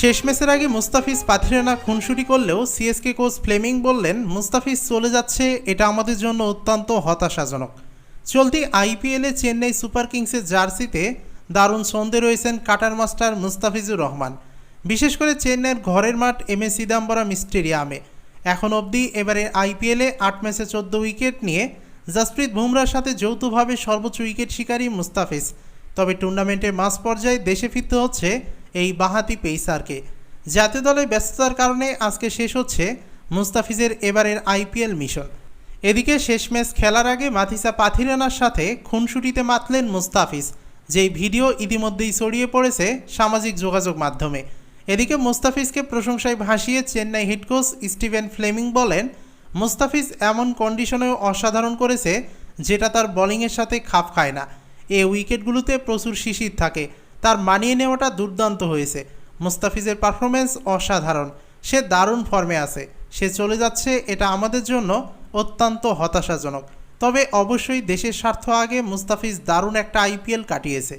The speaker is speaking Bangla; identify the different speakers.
Speaker 1: শেষ ম্যাচের আগে মুস্তাফিজ পাথিরানা খুনসুটি করলেও সিএসকে কোচ ফ্লেমিং বললেন, মুস্তাফিজ চলে যাচ্ছে, এটা আমাদের জন্য অত্যন্ত হতাশাজনক। চলতি আইপিএলে চেন্নাই সুপার কিংসের জার্সিতে দারুণ সন্ধে রয়েছেন কাটার মাস্টার মুস্তাফিজুর রহমান। বিশেষ করে চেন্নাইয়ের ঘরের মাঠ এম এ সিদাম্বরম স্টেডিয়ামে। এখন অবধি এবারে আইপিএলে আট ম্যাচে চোদ্দ উইকেট নিয়ে জাসপ্রীত বুমরার সাথে যৌথভাবে সর্বোচ্চ উইকেট শিকারী মুস্তাফিজ। তবে টুর্নামেন্টের মাঝ পর্যায়ে দেশে ফিরতে হচ্ছে এই বাহাতি পেইসারকে। জাতীয় দলের ব্যস্ততার কারণে আজকে শেষ হচ্ছে মুস্তাফিজের এবারের আইপিএল মিশন। এদিকে শেষ ম্যাচ খেলার আগে মাথিসা পাথিরানার সাথে খুনসুটিতে মাতলেন মুস্তাফিজ, যেই ভিডিও ইতিমধ্যেই ছড়িয়ে পড়েছে সামাজিক যোগাযোগ মাধ্যমে। এদিকে মুস্তাফিজকে প্রশংসায় ভাসিয়ে Chennai head coach Stephen Fleming বলেন, মুস্তাফিজ এমন কন্ডিশনেও অসাধারণ করেছে যেটা তার বোলিংয়ের সাথে খাপ খায় না। এ উইকেটগুলোতে প্রচুর শিশির থাকে। তার মানিয়ে নেওয়াটা দুর্দান্ত হয়েছে। মুস্তাফিজের পারফরমেন্স অসাধারণ। সে দারুণ ফর্মে আছে। সে চলে যাচ্ছে এটা আমাদের জন্য অত্যন্ত হতাশাজনক। তবে অবশ্যই দেশের স্বার্থ আগে মুস্তাফিজ দারুণ একটা আইপিএল কাটিয়েছে।